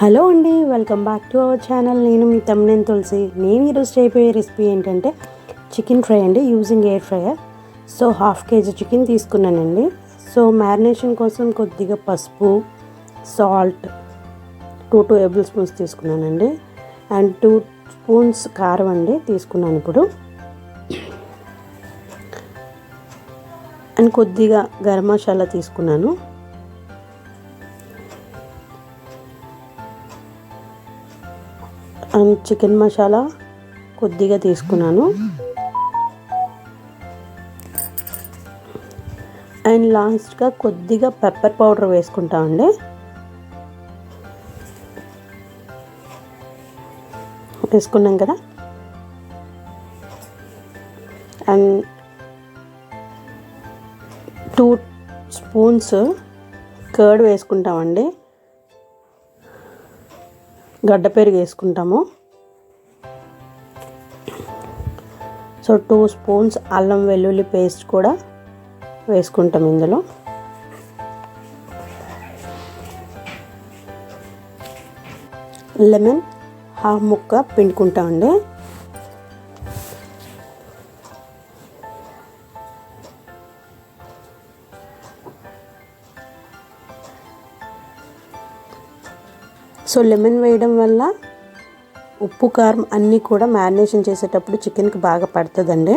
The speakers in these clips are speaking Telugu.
హలో అండి welcome back to our channel. నేను మీ తమ్మినేని తులసి. నేను ఈరోజు చేయబోయే రెసిపీ ఏంటంటే చికెన్ ఫ్రై అండి using air fryer so half kg chicken తీసుకున్నానండి. సో మ్యారినేషన్ కోసం కొద్దిగా పసుపు సాల్ట్ టూ టేబుల్ స్పూన్స్ తీసుకున్నానండి. అండ్ టూ స్పూన్స్ కారం అండి తీసుకున్నాను ఇప్పుడు. అండ్ కొద్దిగా గరం మసాలా తీసుకున్నాను. అండ్ చికెన్ మసాలా కొద్దిగా తీసుకున్నాను. అండ్ లాస్ట్గా కొద్దిగా పెప్పర్ పౌడర్ వేసుకుంటామండి వేసుకున్నాం కదా. అండ్ టూ స్పూన్స్ కర్డ్ వేసుకుంటామండి. గడ్డ పెరుగు వేసుకుంటాము. సో టూ స్పూన్స్ అల్లం వెల్లుల్లి పేస్ట్ కూడా వేసుకుంటాం ఇందులో. లెమన్ హాఫ్ ముక్క పిండుకుంటామండి. సో లెమన్ వేయడం వల్ల ఉప్పు కారం అన్నీ కూడా మ్యారినేషన్ చేసేటప్పుడు చికెన్కి బాగా పడుతుందండి.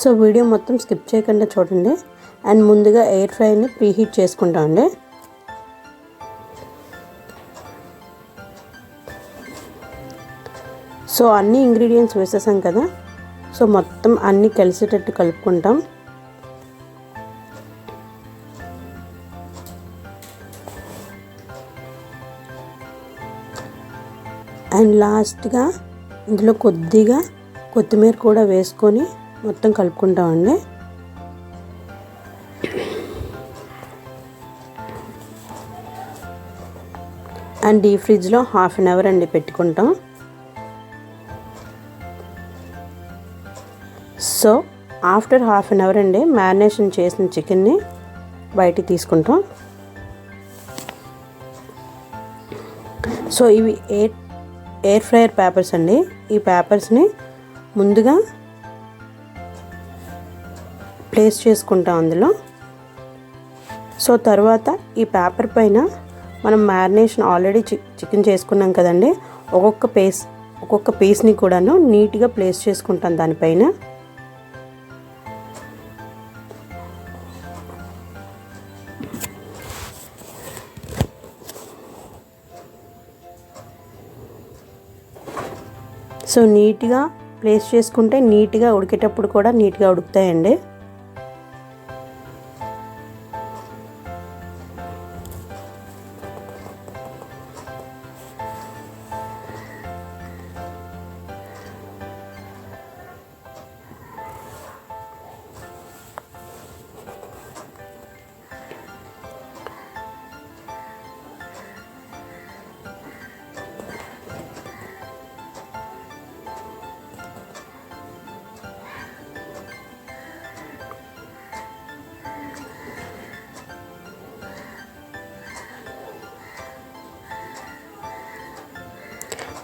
సో వీడియో మొత్తం స్కిప్ చేయకుండా చూడండి. అండ్ ముందుగా ఎయిర్ ఫ్రైని ప్రీహీట్ చేసుకుంటామండి సో అన్ని ఇంగ్రీడియంట్స్ వేసేసాం కదా. సో మొత్తం అన్నీ కలిసేటట్టు కలుపుకుంటాం. అండ్ లాస్ట్గా ఇందులో కొద్దిగా కొత్తిమీర కూడా వేసుకొని మొత్తం కలుపుకుంటామండి. అండ్ డీ ఫ్రిడ్జ్లో హాఫ్ అన్ అవర్ అండి పెట్టుకుంటాం. So after half an hour అండి మ్యారినేషన్ చేసిన చికెన్ని బయటికి తీసుకుంటాం. సో ఇవి ఎయిట్ ఎయిర్ ఫ్రైయర్ పేపర్స్ అండి. ఈ పేపర్స్ని ముందుగా ప్లేస్ చేసుకుంటాం అందులో. సో తర్వాత ఈ పేపర్ పైన మనం మ్యారినేషన్ ఆల్రెడీ చి చికెన్ చేసుకున్నాం కదండి. ఒక్కొక్క పేస్ ఒక్కొక్క పీస్ని కూడాను నీట్గా ప్లేస్ చేసుకుంటాం దానిపైన. సో నీట్గా ప్లేస్ చేసుకుంటే నీట్గా ఉడికేటప్పుడు కూడా నీట్గా ఉడుకుతాయండి.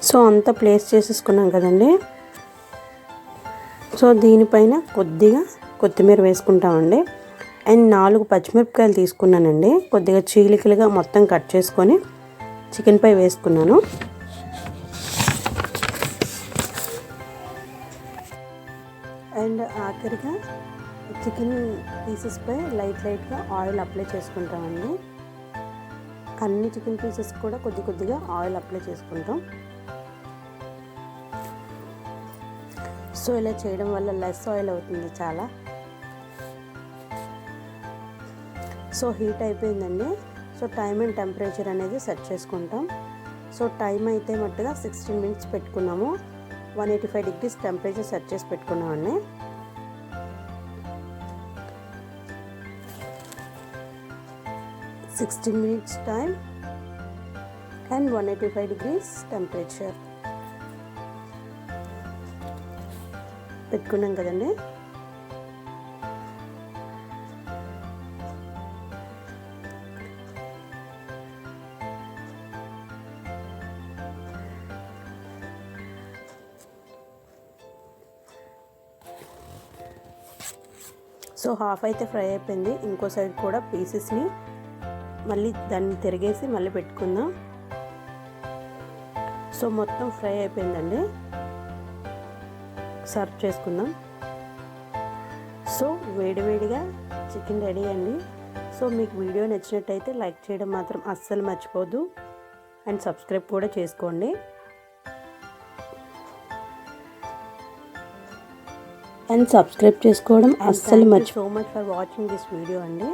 సో అంతా ప్లేస్ చేసేసుకున్నాం కదండి. సో దీనిపైన కొద్దిగా కొత్తిమీర వేసుకుంటామండి. అండ్ నాలుగు పచ్చిమిరపకాయలు తీసుకున్నానండి. కొద్దిగా చీలికలుగా మొత్తం కట్ చేసుకొని చికెన్ పై వేసుకున్నాను. అండ్ ఆఖరిగా చికెన్ పీసెస్పై లైట్ లైట్గా ఆయిల్ అప్లై చేసుకుంటామండి. అన్ని చికెన్ పీసెస్ కూడా కొద్ది కొద్దిగా ఆయిల్ అప్లై చేసుకుంటాం. సో ఇలా చేయడం వల్ల లెస్ ఆయిల్ అవుతుంది చాలా. సో హీట్ అయిపోయిందండి. సో టైం అండ్ టెంపరేచర్ అనేది సెట్ చేసుకుంటాం. సో టైం అయితే మట్టుగా సిక్స్టీన్ మినిట్స్ పెట్టుకున్నాము. One eighty five degrees temperature set చేసి పెట్టుకున్నామండి. Sixteen minutes time and one eighty five degrees temperature. పెట్టుకున్నాం కదండి. సో హాఫ్ అయితే ఫ్రై అయిపోయింది. ఇంకో సైడ్ కూడా పీసెస్ని మళ్ళీ దాన్ని తిరిగేసి మళ్ళీ పెట్టుకుందాం. సో మొత్తం ఫ్రై అయిపోయిందండి. సర్వ్ చేసుకుందాం. సో వేడివేడిగా చికెన్ రెడీ అండి. సో మీకు వీడియో నచ్చినట్టయితే లైక్ చేయడం మాత్రం అస్సలు మర్చిపోదు. అండ్ సబ్స్క్రైబ్ కూడా చేసుకోండి. అండ్ సబ్స్క్రైబ్ చేసుకోవడం అస్సలు మర్చి so much for watching this video అండి.